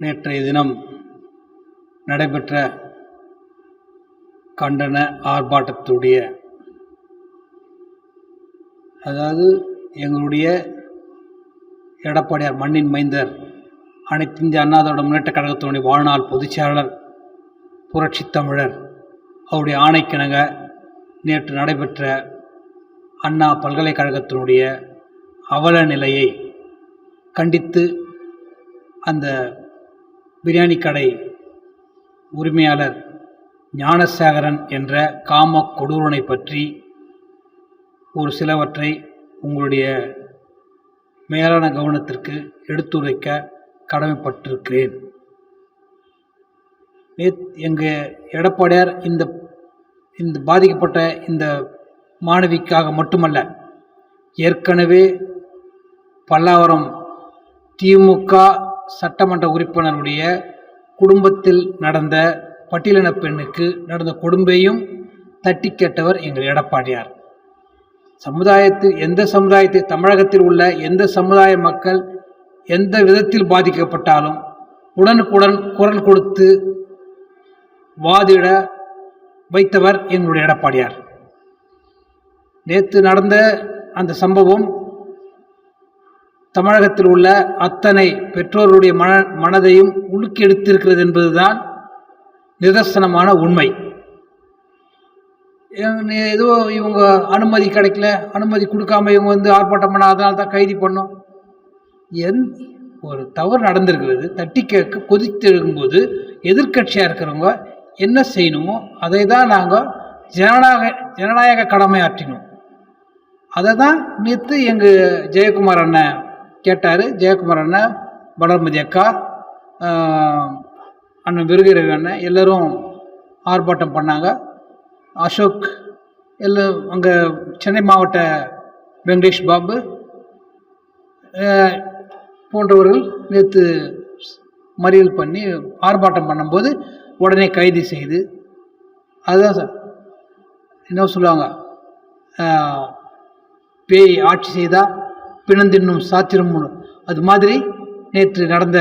நேற்றைய தினம் நடைபெற்ற கண்டன ஆர்ப்பாட்டத்துடைய அதாவது எங்களுடைய எடப்பாடியார் மண்ணின் மைந்தர் அனைத்து இந்திய அண்ணா முன்னேற்ற கழகத்தினுடைய வாழ்நாள் பொதுச்செயலர் புரட்சி தமிழர் அவருடைய ஆணைக்கிணங்க நேற்று நடைபெற்ற அண்ணா பல்கலைக்கழகத்தினுடைய அவல நிலையை கண்டித்து அந்த பிரியாணி கடை உரிமையாளர் ஞானசேகரன் என்ற காம கொடூரனை பற்றி ஒரு சிலவற்றை உங்களுடைய மேலான கவனத்திற்கு எடுத்துரைக்க கடமைப்பட்டிருக்கிறேன். எங்கள் எடப்பாடியார் இந்த இந்த பாதிக்கப்பட்ட இந்த மாணவிக்காக மட்டுமல்ல ஏற்கனவே பல்லாவரம் திமுக சட்டமன்ற உறுப்பினருடைய குடும்பத்தில் நடந்த பட்டியலின பெண்ணுக்கு நடந்த கொடும்பையும் தட்டி கேட்டவர் எங்கள் எடப்பாடியார். சமுதாயத்தில் எந்த சமுதாயத்தை தமிழகத்தில் உள்ள எந்த சமுதாய மக்கள் எந்த விதத்தில் பாதிக்கப்பட்டாலும் உடனுக்குடன் குரல் கொடுத்து வாதிட வைத்தவர் எங்களுடைய எடப்பாடியார். நேற்று நடந்த அந்த சம்பவம் தமிழகத்தில் உள்ள அத்தனை பெற்றோருடைய மன மனதையும் உலுக்கெடுத்திருக்கிறது என்பதுதான் நிதர்சனமான உண்மை. ஏதோ இவங்க அனுமதி கிடைக்கல அனுமதி கொடுக்காம இவங்க வந்து ஆர்ப்பாட்டம் பண்ண அதனால தான் கைது பண்ணோம். எந் ஒரு தவறு நடந்திருக்கிறது. தட்டி கேட்க கொதித்தெழும்போது எதிர்க்கட்சியாக இருக்கிறவங்க என்ன செய்யணுமோ அதை தான் நாங்கள் ஜனநாயக ஜனநாயக கடமையாற்றினோம். அதை தான் நேற்று எங்கள் ஜெயக்குமார் அண்ணன் கேட்டார் ஜெயக்குமார் அண்ணன் வளர்மதி அக்கா அண்ணன் விருகிரவி அண்ணன் எல்லோரும் ஆர்ப்பாட்டம் பண்ணாங்க. அசோக் எல்லாம் அங்கே சென்னை மாவட்ட வெங்கடேஷ் பாபு போன்றவர்கள் நேற்று மறியல் பண்ணி ஆர்ப்பாட்டம் பண்ணும்போது உடனே கைது செய்து அதுதான் சார். என்ன சொல்லுவாங்க? பேய் ஆட்சி செய்தால் பிணந்தின்னும் சாத்திரம் அது மாதிரி நேற்று நடந்த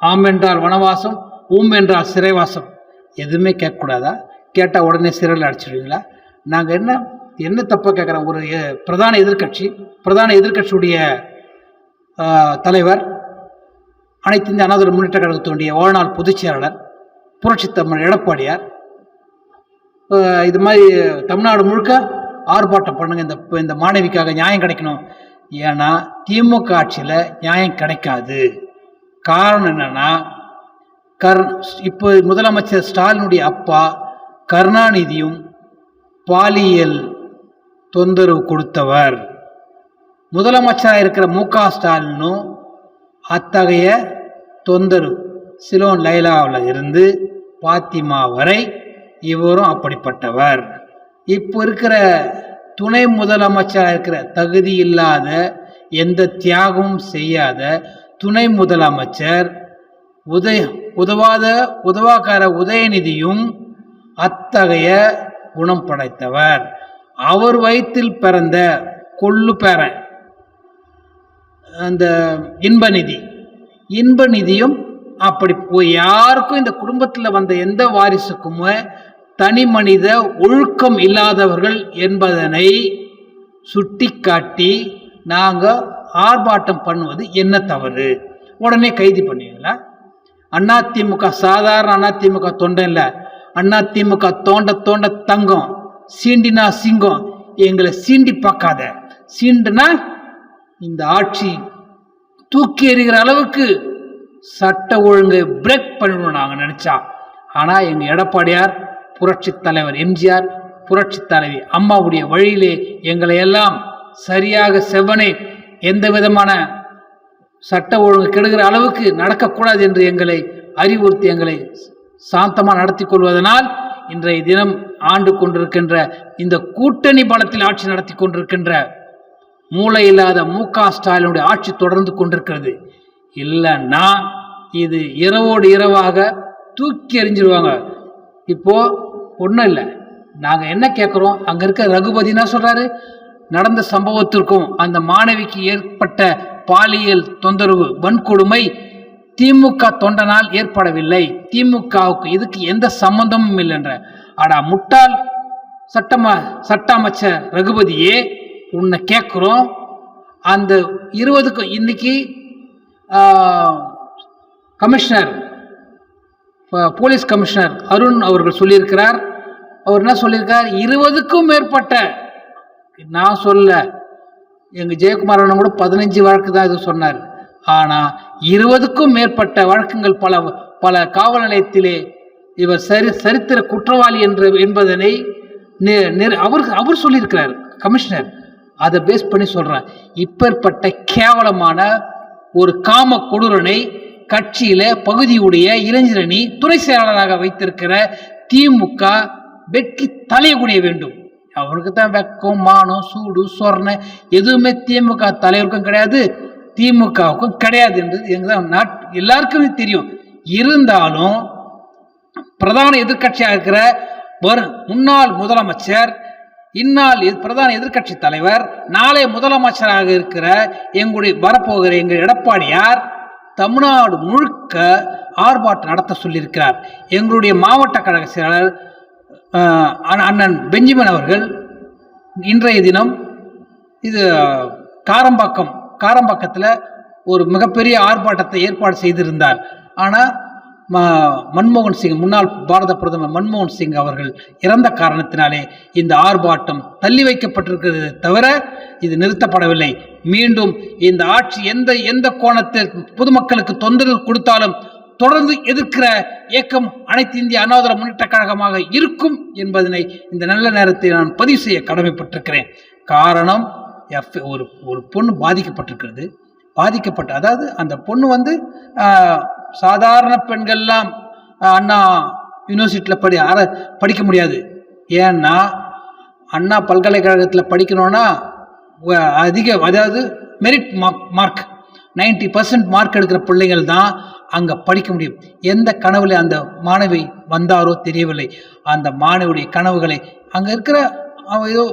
ஆம் என்றால் வனவாசம் ஊம் என்றால் சிறைவாசம். எதுவுமே கேட்கக்கூடாதா? கேட்டால் உடனே சிறையில் அடிச்சிடுவீங்களா? நாங்கள் என்ன என்ன தப்பாக கேட்குறோம்? ஒரு எ- பிரதான எதிர்க்கட்சி பிரதான எதிர்க்கட்சியுடைய தலைவர் அனைத்து இந்திய அனாதர முன்னேற்ற கழகத்தினுடைய வாழ்நாள் பொதுச் செயலாளர் புரட்சி தமிழ் எடப்பாடியார் இது மாதிரி தமிழ்நாடு முழுக்க ஆர்ப்பாட்டம் பண்ணுங்க இந்த இந்த மாணவிக்காக நியாயம் கிடைக்கணும். ஏன்னா திமுக ஆட்சியில் நியாயம் கிடைக்காது. காரணம் என்னன்னா கர் இப்போ முதலமைச்சர் ஸ்டாலினுடைய அப்பா கருணாநிதியும் பாலியல் தொந்தரவு கொடுத்தவர். முதலமைச்சராக இருக்கிற மு க ஸ்டாலினும் அத்தகைய தொந்தரவு சிலோன் லைலாவில் இருந்து பாத்திமா வரை இவரும் அப்படிப்பட்டவர். இப்போ இருக்கிற துணை முதலமைச்சராக இருக்கிற தகுதி இல்லாத எந்த தியாகமும் செய்யாத துணை முதலமைச்சர் உதய உதவாத உதவாக்கார உதயநிதியும் அத்தகைய குணம் படைத்தவர். அவர் வயிற்றில் பிறந்த கொள்ளு பேரன் அந்த இன்பநிதி இன்பநிதியும் அப்படி போய் யாருக்கும் இந்த குடும்பத்தில் வந்த எந்த வாரிசுக்குமே தனி மனித ஒழுக்கம் இல்லாதவர்கள் என்பதனை சுட்டிக்காட்டி நாங்கள் ஆர்ப்பாட்டம் பண்ணுவது என்ன தவறு? உடனே கைது பண்ணுவீங்களா அதிமுக சாதாரண அதிமுக தொண்டை இல்லை. அதிமுக தோண்ட தோண்ட தங்கம் சீண்டினா சிங்கம். எங்களை சீண்டி பார்க்காத. சீண்டுனா இந்த ஆட்சி தூக்கி எறிகிற அளவுக்கு சட்ட ஒழுங்கை பிரேக் பண்ணிடணும் நாங்கள் நினச்சா. ஆனால் எங்கள் எடப்பாடியார் புரட்சித் தலைவர் எம்ஜிஆர் புரட்சித் தலைவி அம்மாவுடைய வழியிலே எங்களை எல்லாம் சரியாக செவ்வனே எந்த விதமான சட்ட ஒழுங்கு கெடுகிற அளவுக்கு நடக்கக்கூடாது என்று எங்களை அறிவுறுத்தி எங்களை சாந்தமாக நடத்தி கொள்வதனால் இன்றைய தினம் ஆண்டு கொண்டிருக்கின்ற இந்த கூட்டணி பலத்தில் ஆட்சி நடத்தி கொண்டிருக்கின்ற மூளை இல்லாத மு க ஸ்டாலினுடைய ஆட்சி தொடர்ந்து கொண்டிருக்கிறது. இல்லைன்னா இது இரவோடு இரவாக தூக்கி எறிஞ்சிருவாங்க. இப்போ ஒன்றும் இல்லை. நாங்கள் என்ன கேட்குறோம் அங்கே இருக்க ரகுபதினா சொல்கிறாரு நடந்த சம்பவத்திற்கும் அந்த மாணவிக்கு ஏற்பட்ட பாலியல் தொந்தரவு வன்கொடுமை திமுக தொண்டனால் ஏற்படவில்லை. திமுகவுக்கு இதுக்கு எந்த சம்பந்தமும் இல்லைன்ற. அடா முட்டாள் சட்டம சட்ட அமைச்சர் ரகுபதியே உன்னை கேட்குறோம் அந்த இருபதுக்கு இன்னைக்கு கமிஷனர் போலீஸ் கமிஷனர் அருண் அவர்கள் சொல்லியிருக்கிறார். அவர் என்ன சொல்லியிருக்கார்? இருபதுக்கும் மேற்பட்ட நான் சொல்ல எங்கள் ஜெயக்குமார் அண்ணன் கூட பதினஞ்சு வழக்கு தான் இது சொன்னார். ஆனால் இருபதுக்கும் மேற்பட்ட வழக்குங்கள் பல பல காவல் நிலையத்திலே இவர் சரி சரித்திர குற்றவாளி என்று என்பதனை அவர் அவர் சொல்லியிருக்கிறார் கமிஷனர். அதை பேஸ் பண்ணி சொல்கிறேன் இப்பேற்பட்ட கேவலமான ஒரு காம கொடூரனை கட்சியில பகுதியுடைய இளைஞரணி துறை செயலாளராக வைத்திருக்கிற திமுக வெற்றி தலையக்கூடிய வேண்டும். அவருக்கு தான் வெக்கம் மானம் சூடு சொர்ண எதுவுமே திமுக தலைவருக்கும் கிடையாது திமுகவுக்கும் கிடையாது என்றது எங்க நாட் எல்லாருக்குமே தெரியும். இருந்தாலும் பிரதான எதிர்க்கட்சியாக இருக்கிற வரும் முன்னாள் முதலமைச்சர் இந்நாள் பிரதான எதிர்க்கட்சி தலைவர் நாளை முதலமைச்சராக இருக்கிற எங்களுடைய வரப்போகிற எங்கள் எடப்பாடியார் தமிழ்நாடு முழுக்க ஆர்ப்பாட்டம் நடத்த சொல்லியிருக்கிறார். எங்களுடைய மாவட்ட கழக செயலாளர் அண்ணன் பெஞ்சமின் அவர்கள் இன்றைய தினம் இது காரம்பாக்கம் காரம்பாக்கத்தில் ஒரு மிகப்பெரிய ஆர்ப்பாட்டத்தை ஏற்பாடு செய்திருந்தார். ஆனால் மன்மோகன் சிங் முன்னாள் பாரத பிரதமர் மன்மோகன் சிங் அவர்கள் இறந்த காரணத்தினாலே இந்த ஆர்ப்பாட்டம் தள்ளி வைக்கப்பட்டிருக்கிறது தவிர இது நிறுத்தப்படவில்லை. மீண்டும் இந்த ஆட்சி எந்த எந்த கோணத்தில் பொதுமக்களுக்கு தொந்தரவு கொடுத்தாலும் தொடர்ந்து எதிர்க்கிற இயக்கம் அனைத்து இந்திய அனாதர முன்னேற்ற கழகமாக இருக்கும் என்பதனை இந்த நல்ல நேரத்தை நான் பதிவு செய்ய கடமைப்பட்டிருக்கிறேன். காரணம் எஃப் ஒரு ஒரு பொண்ணு பாதிக்கப்பட்டிருக்கிறது. பாதிக்கப்பட்ட அதாவது அந்த பொண்ணு வந்து சாதாரண பெண்கள்லாம் அண்ணா யூனிவர்சிட்டியில் படி அற படிக்க முடியாது. ஏன்னா அண்ணா பல்கலைக்கழகத்தில் படிக்கணும்னா அதிக அதாவது merit mark mark ninety percent mark எடுக்கிற பிள்ளைகள் தான் அங்கே படிக்க முடியும். எந்த கனவில் அந்த மாணவி வந்தாரோ தெரியவில்லை. அந்த மாணவியுடைய கனவுகளை அங்கே இருக்கிற அவன் ஏதோ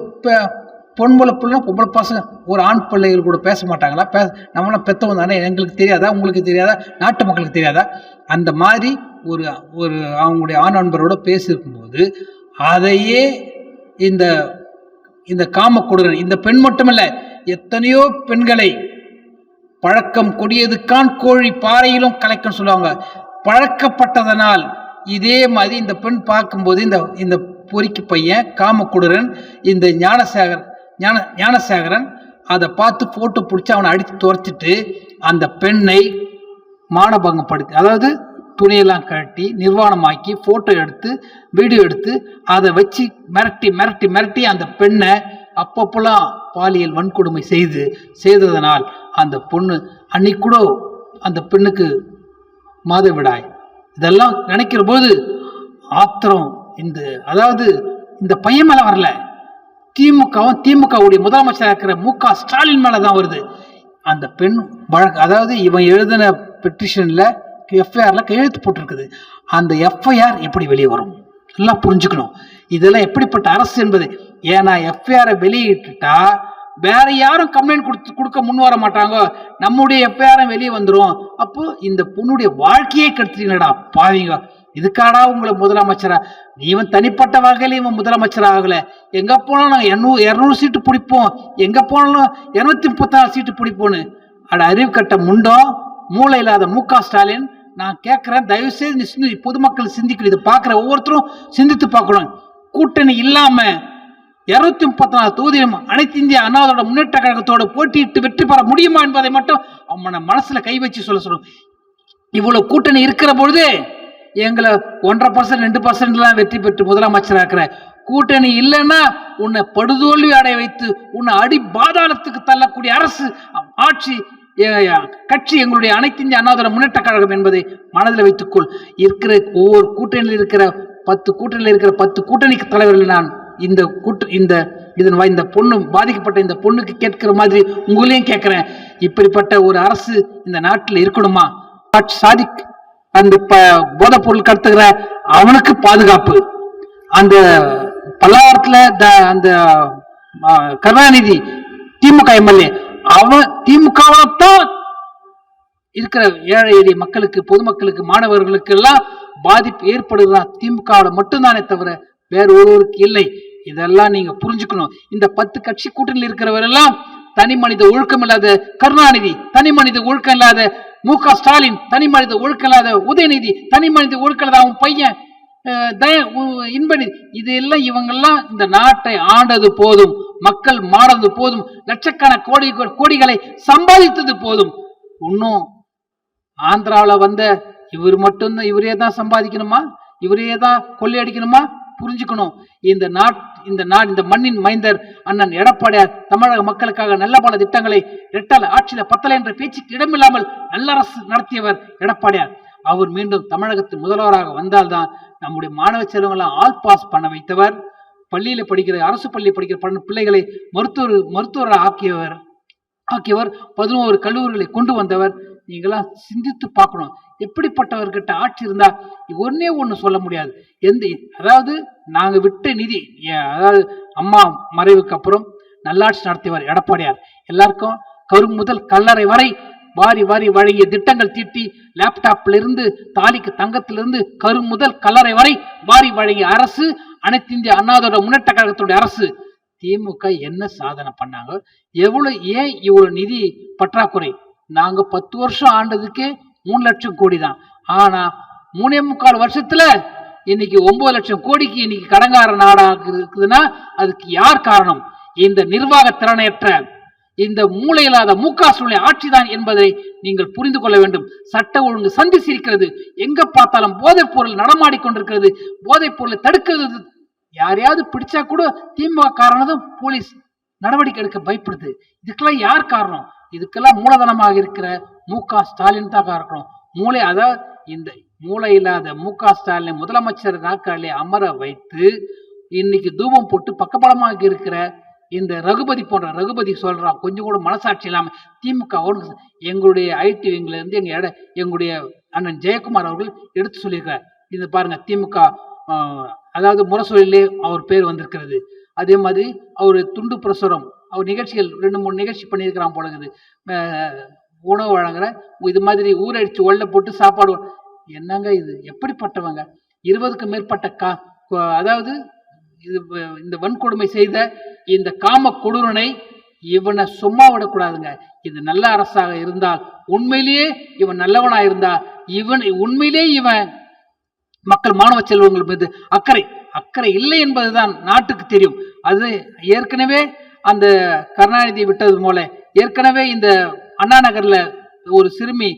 பொன்பளை பிள்ளை பொம்பளை பசங்க. ஒரு ஆண் பிள்ளைகள் கூட பேச மாட்டாங்களா? பே நம்மளாம் பெற்றவங்க தானே? எங்களுக்கு தெரியாதா? உங்களுக்கு தெரியாதா? நாட்டு மக்களுக்கு தெரியாதா? அந்த மாதிரி ஒரு ஒரு அவங்களுடைய ஆண் நண்பரோட பேசியிருக்கும்போது அதையே இந்த இந்த காம கொடுறன் இந்த பெண் மட்டுமல்ல எத்தனையோ பெண்களை பழக்கம் கொடியதுக்கான் கோழி பாறையிலும் கலைக்கன்னு சொல்லுவாங்க. பழக்கப்பட்டதனால் இதே மாதிரி இந்த பெண் பார்க்கும்போது இந்த இந்த பொறிக்கு பையன் காமக்குடுரன் இந்த ஞானசேகர் ஞான ஞானசேகரன் அதை பார்த்து போட்டு பிடிச்சி அவனை அடித்து துரைச்சிட்டு அந்த பெண்ணை மானபங்கப்படுத்தி அதாவது துணியெல்லாம் கழட்டி நிர்வாணமாக்கி ஃபோட்டோ எடுத்து வீடியோ எடுத்து அதை வச்சு மிரட்டி மிரட்டி மிரட்டி அந்த பெண்ணை அப்பப்போலாம் பாலியல் வன்கொடுமை செய்து செய்ததனால் அந்த பொண்ணு அன்னைக்கு கூட அந்த பெண்ணுக்கு மாதவிடாய். இதெல்லாம் நினைக்கிற போது ஆத்திரம் இந்த அதாவது இந்த பையன் மேலே வரல. திமுகவும் திமுகவுடைய முதலமைச்சராக இருக்கிற மு க ஸ்டாலின் மேலே தான் வருது. அந்த பெண் வழக்கு அதாவது இவன் எழுதின பெட்டிஷனில் எஃப்ஐஆரில் கையெழுத்து போட்டிருக்குது. அந்த எஃப்ஐஆர் எப்படி வெளியே வரும்? எல்லாம் புரிஞ்சுக்கணும். இதெல்லாம் எப்படிப்பட்ட அரசு என்பது? ஏன்னா எஃப்ஐஆரை வெளியிட்டுட்டா வேற யாரும் கம்ப்ளைண்ட் கொடுத்து கொடுக்க முன் வர மாட்டாங்க. நம்முடைய எஃப்ஐஆரும் வெளியே வந்துடும் அப்போ இந்த பொண்ணுடைய வாழ்க்கையே கெடுத்துட்டீங்கடா பாவிங்க. இதுக்காடா உங்களை முதலமைச்சரா? இவன் தனிப்பட்ட வகையில் இவன் முதலமைச்சர் ஆகல எங்க போனாலும் நாங்கள் எண்ணூறு இரநூறு சீட்டு பிடிப்போம். எங்க போனாலும் இருநூத்தி முப்பத்தாறு சீட்டு பிடிப்போன்னு அட அறிவு கட்ட முண்டோ மூளை இல்லாத மு க ஸ்டாலின் நான் கேட்குறேன் தயவு செய்து நீ சிந்தி பொதுமக்கள் சிந்திக்கணும். இதை பார்க்குற ஒவ்வொருத்தரும் சிந்தித்து பார்க்கணும். கூட்டணி இல்லாம இருநூத்தி முப்பத்தி நாலு தொகுதியிலும் அனைத்து இந்திய அண்ணாவோட முன்னேற்ற கழகத்தோடு போட்டியிட்டு வெற்றி பெற முடியுமா என்பதை மட்டும் அவனை மனசுல கை வச்சு சொல்ல சொல்லணும் இவ்வளவு கூட்டணி இருக்கிற பொழுது எங்களை ஒன்றரை பர்சன்ட் ரெண்டு பர்சன்ட்லாம் வெற்றி பெற்று முதலமைச்சராக்குற கூட்டணி இல்லைன்னா உன்னை படுதோல்வி அடைய வைத்து உன்னை அடி பாதாளத்துக்கு தள்ளக்கூடிய அரசு ஆட்சி கட்சி எங்களுடைய அனைத்து இந்திய அண்ணாதிர முன்னேற்ற கழகம் என்பதை மனதில் வைத்துக்கொள். இருக்கிற ஒவ்வொரு கூட்டணியில் இருக்கிற பத்து கூட்டணியில் இருக்கிற பத்து கூட்டணிக்கு தலைவர்கள் நான் இந்த கூட்டு இந்த இதன் இந்த பொண்ணு பாதிக்கப்பட்ட இந்த பொண்ணுக்கு கேட்கிற மாதிரி உங்களையும் கேட்குறேன். இப்படிப்பட்ட ஒரு அரசு இந்த நாட்டில் இருக்கணுமா? சாதிக் அந்த ப பொருள் கடத்துகிற அவனுக்கு பாதுகாப்பு. அந்த பல்லாவரத்துல த- அந்த கருணாநிதி திமுக எம்எல்ஏ அவன் திமுகவாத்தான் இருக்கிற ஏழை எளிய மக்களுக்கு பொதுமக்களுக்கு மாணவர்களுக்கு எல்லாம் பாதிப்பு ஏற்படுதுதான் திமுகவோட மட்டும்தானே தவிர வேற ஒருவருக்கு இல்லை. இதெல்லாம் நீங்க புரிஞ்சுக்கணும். இந்த பத்து கட்சி கூட்டணியில் இருக்கிறவரெல்லாம் தனி மனித ஒழுக்கம் இல்லாத கருணாநிதி தனி மனித ஒழுக்கம் இல்லாத மு க. ஸ்டாலின் தனி மனித ஒழுக்கம் இல்லாத உதயநிதி தனி மனித ஒழுக்கம் இல்லாத அவன் பையன் அஹ், இது எல்லாம் இவங்கெல்லாம் இந்த நாட்டை ஆண்டது போதும் மக்கள் மாறது போதும் லட்சக்கணக்கான கோடி கோடிகளை சம்பாதித்தது போதும். இன்னும் ஆந்திராவில் வந்த இவர் மட்டும்தான் இவரே தான் சம்பாதிக்கணுமா? இவரே தான் கொள்ளையடிக்கணுமா? புரிஞ்சுக்கணும். இந்த நாட் இந்த நாட் இந்த மண்ணின் மைந்தர் அண்ணன் எடப்பாடியார் தமிழக மக்களுக்காக நல்ல பல திட்டங்களை ரெட்டல் ஆட்சியில பத்தலை என்ற பேச்சுக்கு இடமில்லாமல் நல்லரசு நடத்தியவர் எடப்பாடியார். அவர் மீண்டும் தமிழகத்தின் முதல்வராக வந்தால்தான் நம்முடைய மாணவ செல்வங்களை ஆல் பாஸ் பண்ண வைத்தவர். பள்ளியில படிக்கிற அரசு பள்ளியில் படிக்கிற பன்ன பிள்ளைகளை மருத்துவர் மருத்துவராக ஆக்கியவர் ஆக்கியவர் பதினோரு கல்லூரிகளை கொண்டு வந்தவர். நீங்களாம் சிந்தித்து பார்க்கணும். எப்படிப்பட்டவர்கிட்ட ஆட்சி இருந்தா ஒன்னே ஒன்று சொல்ல முடியாது. எந்த அதாவது நாங்கள் விட்ட நிதி ஏ- அதாவது அம்மா மறைவுக்கு அப்புறம் நல்லாட்சி நடத்தியவர் எடப்பாடியார். எல்லாருக்கும் கரு முதல் கல்லறை வரை வாரி வாரி வழங்கிய திட்டங்கள் தீட்டி லேப்டாப்ல இருந்து தாலிக்கு தங்கத்திலிருந்து கரு முதல் கல்லறை வரை வாரி வழங்கிய அரசு அனைத்து இந்திய அண்ணாதோட முன்னேற்ற கழகத்துடைய அரசு. திமுக என்ன சாதனை பண்ணாங்க? எவ்வளவு ஏன் இவ்வளவு நிதி பற்றாக்குறை? நாங்க பத்து வருஷம் ஆண்டதுக்கே மூணு லட்சம் கோடி தான் ஆனா மூணே முக்கால் வருஷத்துல இன்னைக்கு ஒன்பது லட்சம் கோடிக்கு இன்னைக்கு கடங்கார நாடாக இருக்குதுன்னா அதுக்கு யார் காரணம்? இந்த நிர்வாக திறனையற்ற இந்த மூளை இல்லாத முக சூழ்நிலை ஆட்சிதான் என்பதை நீங்கள் புரிந்து கொள்ள வேண்டும். சட்ட ஒழுங்கு சந்தி சிரிக்கிறது எங்க பார்த்தாலும் போதைப் பொருள் நடமாடிக்கொண்டிருக்கிறது போதைப் பொருளை தடுக்கிறது. யாரையாவது பிடிச்சா கூட திமுக காரணம் போலீஸ் நடவடிக்கை எடுக்க பயப்படுது. இதுக்கெல்லாம் யார் காரணம்? இதுக்கெல்லாம் மூலதனமாக இருக்கிற மு க ஸ்டாலின் தான் இருக்கணும் மூளை அதாவது இந்த மூளை இல்லாத மு க ஸ்டாலினை முதலமைச்சர் நாற்காலியை அமர வைத்து இன்னைக்கு தூபம் போட்டு பக்கபலமாக இருக்கிற இந்த ரகுபதி போன்ற ரகுபதி சொல்றான் கொஞ்சம் கூட மனசாட்சி இல்லாம திமுக எங்களுடைய ஐடி விங்ல இருந்து எங்க இட எங்களுடைய அண்ணன் ஜெயக்குமார் அவர்கள் எடுத்து சொல்லியிருக்கார் இது பாருங்க திமுக அதாவது முரசொலிலே அவர் பேர் வந்திருக்கிறது. அதே மாதிரி அவர் துண்டு பிரசுரம் அவர் நிகழ்ச்சிகள் ரெண்டு மூணு நிகழ்ச்சி பண்ணியிருக்கிறான் போலங்குது உணவு வழங்குற இது மாதிரி ஊரடிச்சு ஒல்ல போட்டு சாப்பாடு என்னங்க இது? எப்படிப்பட்டவங்க? இருபதுக்கும் மேற்பட்ட கா அதாவது இது இந்த வன்கொடுமை செய்த இந்த காம கொடூரனை இவனை சும்மா விடக்கூடாதுங்க. இது நல்ல அரசாக இருந்தால் உண்மையிலேயே இவன் நல்லவனா இருந்தா இவன் உண்மையிலேயே இவன் மக்கள் மாணவ செல்வங்கள் மீது அக்கறை அக்கறை இல்லை என்பதுதான் நாட்டுக்கு தெரியும். அது ஏற்கனவே அந்த கருணாநிதி விட்டது போல. ஏற்கனவே இந்த அண்ணா நகர்ல ஒரு சிறுமி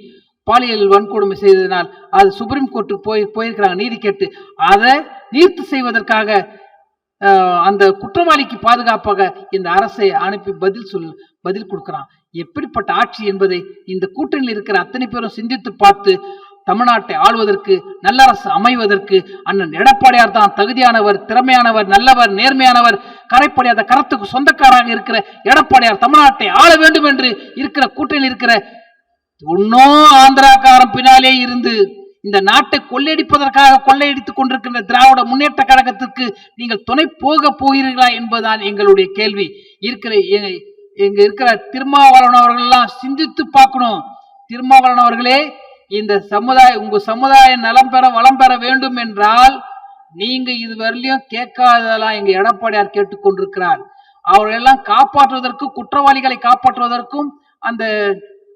பாலியல் வன்கொடுமை செய்ததினால் அது சுப்ரீம் கோர்ட்டுக்கு போய் போயிருக்கிறாங்க நீதி கேட்டு. அதை நீர்த்து செய்வதற்காக அந்த குற்றவாளிக்கு பாதுகாப்பாக இந்த அரசை அனுப்பி பதில் சொல் பதில் கொடுக்குறான். எப்படிப்பட்ட ஆட்சி என்பதை இந்த கூட்டணியில் இருக்கிற அத்தனை பேரும் சிந்தித்து பார்த்து தமிழ்நாட்டை ஆள்வதற்கு நல்லரசு அமைவதற்கு அண்ணன் எடப்பாடியார் தான் தகுதியானவர் திறமையானவர் நல்லவர் நேர்மையானவர் கரைப்படையாத கரத்துக்கு சொந்தக்காராக இருக்கிற எடப்பாடியார் தமிழ்நாட்டை ஆள வேண்டும் என்று இருக்கிற கூட்டணியில் இருக்கிற இன்னும் ஆந்திராக்காரன் பின்னாலே இருந்து இந்த நாட்டை கொள்ளையடிப்பதற்காக கொள்ளையடித்துக் கொண்டிருக்கின்ற திராவிட முன்னேற்ற கழகத்திற்கு நீங்கள் துணை போக போகிறீர்களா என்பதுதான் எங்களுடைய கேள்வி. இருக்கிற எ- இருக்கிற திருமாவளவன் அவர்கள் எல்லாம் சிந்தித்து பார்க்கணும். திருமாவளவன் அவர்களே இந்த சமுதாய உங்க சமுதாயம் நலம் பெற வளம் பெற வேண்டும் என்றால் நீங்க இதுவரையிலும் கேட்காததெல்லாம் எங்க எடப்பாடியார் கேட்டுக்கொண்டிருக்கிறார். அவர்களெல்லாம் காப்பாற்றுவதற்கு குற்றவாளிகளை காப்பாற்றுவதற்கும் அந்த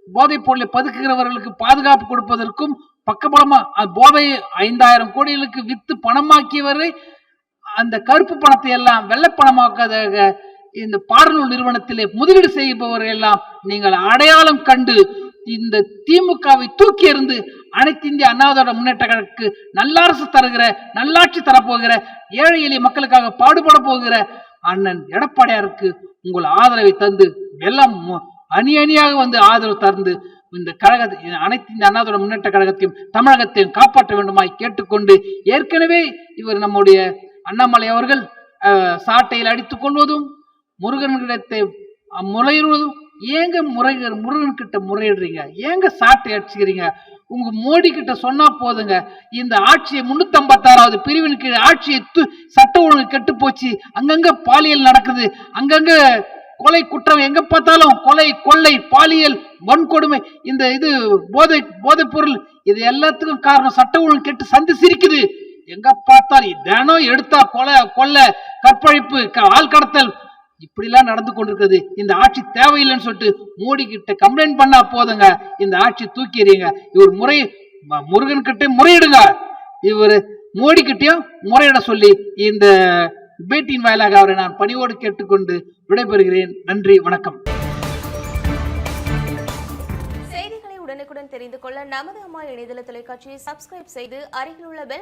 போதைப் பொருளை பதுக்குகிறவர்களுக்கு பாதுகாப்பு கொடுப்பதற்கும் பக்கபலமா போதை ஐந்தாயிரம் கோடிகளுக்கு வித்து பணமாக்கியவரை அந்த கருப்பு பணத்தை எல்லாம் வெள்ளப்பணமாக்காத இந்த பாடநூல் நிறுவனத்திலே முதலீடு செய்பவர்கள் எல்லாம் நீங்கள் அடையாளம் கண்டு இந்த திமுகவை தூக்கி எறிந்து அனைத்து இந்திய அண்ணாதோட முன்னேற்ற கழகத்துக்கு நல்லாரசு தருகிற நல்லாட்சி தரப்போகிற ஏழை எளிய மக்களுக்காக பாடுபட போகிற அண்ணன் எடப்பாடியாருக்கு உங்கள் ஆதரவை தந்து எல்லாம் அணி அணியாக வந்து ஆதரவு தந்து இந்த கழகத்தை அனைத்து இந்த அண்ணாதோட முன்னேற்ற கழகத்தையும் தமிழகத்தையும் காப்பாற்ற வேண்டுமாய் கேட்டுக்கொண்டு ஏற்கனவே இவர் நம்முடைய அண்ணாமலை அவர்கள் சாட்டையில் அடித்துக் கொள்வதும் முருகன்கிடத்தை அஹ், முறையிடுவதும் ஏங்க முறை முருகன் கிட்ட முறையிடுறீங்க? ஏங்க சாட்டை அடிச்சுக்கிறீங்க? உங்க மோடி கிட்ட சொன்னா போதுங்க. இந்த ஆட்சியை முன்னூத்தி ஐம்பத்தாறாவது பிரிவின் கீழ் ஆட்சியை து- சட்ட ஒழுங்கு கெட்டு போச்சு. அங்கங்க பாலியல் நடக்குது. அங்கங்க கொலை குற்றம் எங்க பார்த்தாலும் கொலை கொள்ளை பாலியல் வன்கொடுமை இந்த இது போதை போதைப் பொருள் இது எல்லாத்துக்கும் காரணம் சட்ட ஒழுங்கு கெட்டு சந்தி சிரிக்குது. எங்க பார்த்தாலும் தினம் எடுத்தா கொலை கொள்ளை கற்பழிப்பு க- ஆள் கடத்தல் இப்படிலாம் நடந்து கொண்டிருக்குது இந்த ஆட்சி தேவையில்லைன்னு சொல்லிட்டு மோடி கிட்ட கம்ப்ளைண்ட் பண்ணா போதுங்க. இந்த ஆட்சி தூக்கி எறியுங்க இவர் முறை முருகன் கிட்டே முறையிடுங்க. இவர் மோடி கிட்டையும் முறையிட சொல்லி இந்த பேட்டியின் வாயிலாக அவரை நான் பணியோடு கேட்டுக்கொண்டு விடைபெறுகிறேன். நன்றி வணக்கம். செய்திகளை உடனுக்குடன் தெரிந்து கொள்ள நமது அம்மா இணையதள தொலைக்காட்சியை சப்ஸ்கிரைப் செய்து அருகில் உள்ள பெல்